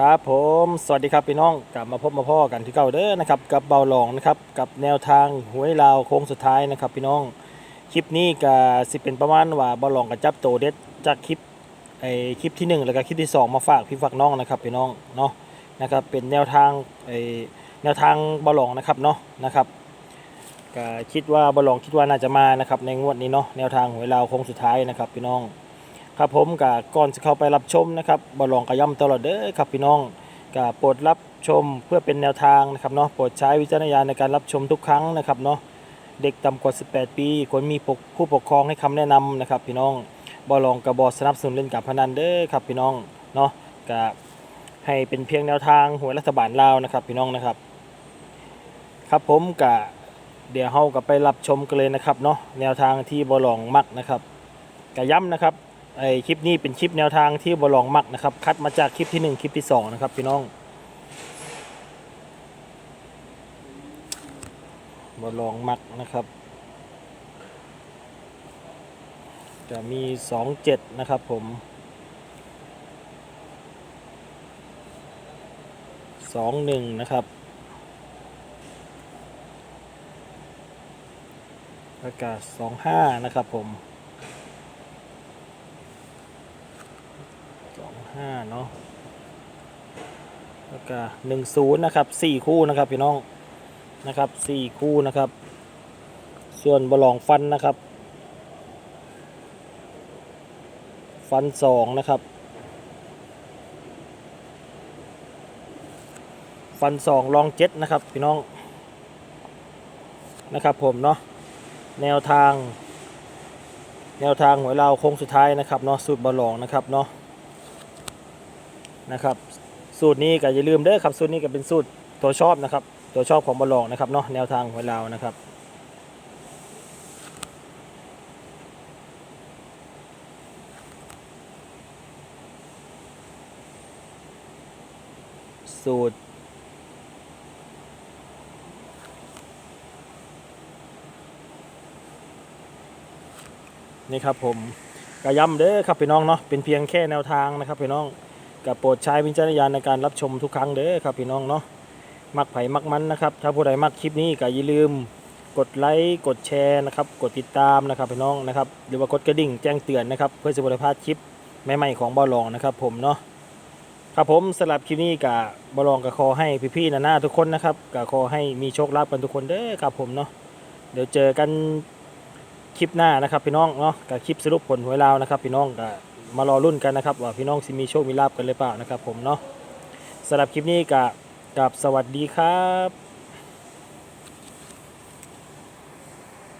ครับผมสวัสดีครับพี่น้องกลับมาพบมาพ่อกันที่เก่าเด้อนะครับกับเบาหลองนะครับกับแนวทางหวยลาวโค้งสุดท้ายนะครับพี่น้องคลิปนี้ก็สิเป็นประมาณว่าเบาหลองกับจับโตเด็ดจากคลิปไอคลิปที่หนึ่งแล้วก็คลิปที่สองมาฝากพี่ฝากน้องนะครับพี่น้องเนาะนะครับเป็นแนวทางไอแนวทางเบาหลองนะครับเนาะนะครับก็คิดว่าเบาหลองคิดว่าน่าจะมานะครับในงวดนี้เนาะแนวทางหวยลาวโค้งสุดท้ายนะครับพี่น้อง ครับผมกับก่อนจะเข้าไปรับชมนะครับบอลองกระย่ำตลอดเด้อครับพี่น้องกับโปรดรับชมเพื่อเป็นแนวทางนะครับเนาะโปรดใช้วิจารณญาณในการรับชมทุกครั้งนะครับเนาะเด็กต่ำกว่า 18 ปีควรมีผู้ปกครองให้คำแนะนำนะครับ พี่น้องบอลองกับบอสนับสนุนเล่นการพนันเด้อครับพี่น้องเนาะกับให้เป็นเพียงแนวทางหวยรัฐบาลลาวนะครับ พี่น้องนะครับ ครับผมกับเดี๋ยวเฮากับไปรับชมกันเลยนะครับเนาะแนวทางที่บอลองมักนะครับกะย้ำนะครับ ไอคลิปนี้เป็นคลิปแนวทางที่บอลองมักนะครับ คัดมาจากคลิปที่ 1 คลิปที่ 2 นะครับพี่น้องบอลองมักนะครับ จะมี 27 นะครับผม 21 นะครับแล้วก็25 นะครับผม สอง ห้าเนาะแล้วก็หนึ่งศูนย์นะครับสี่คู่นะครับพี่น้องนะครับสี่คู่นะครับ ส่วนบอลองฟันนะครับ ฟันสองนะครับ ฟันสองลองเจ็ดนะครับพี่น้องนะครับผมเนาะแนวทาง แนวทางหวยเราวโค้งสุดท้ายนะครับเนาะสูตรบอลองนะครับเนาะ นะครับ สูตรนี้ก็อย่าลืมเด้อครับ สูตรนี้ก็เป็นสูตรตัวชอบนะครับ ตัวชอบของบอลลองนะครับเนาะแนวทางของเรานะครับสูตรนี่ครับผมกระย้ำเด้อครับพี่น้องเนาะเป็นเพียงแค่แนวทางนะครับพี่น้อง กับโปรดใช้วิจารณญาณในการรับชมทุกครั้งเด้อครับพี่น้องเนาะมักไผ่มักมันนะครับ ถ้าผู้ใดมักคลิปนี้ก็อย่าลืมกดไลค์กดแชร์นะครับกดติดตามนะครับพี่น้องนะครับหรือว่ากดกระดิ่งแจ้งเตือนนะครับเพื่อจะบริพลาดคลิปใหม่ๆของบอลลองนะครับผมเนาะครับผมสำหรับคลิปนี้กับบอลลองก็ขอให้พี่ๆนาหน้าทุกคนนะครับก็ขอให้มีโชคลาภกันทุกคนเด้อครับผมเนาะเดี๋ยวเจอกันคลิปหน้านะครับพี่น้องเนาะกับคลิปสรุปผลหวยลาวนะครับพี่น้องก็ มารอรุ่นกันนะครับว่าพี่น้องสิมีโชคมีลาบกันหรือเปล่านะครับผมเนาะสำหรับคลิปนี้กับกับสวัสดีครับ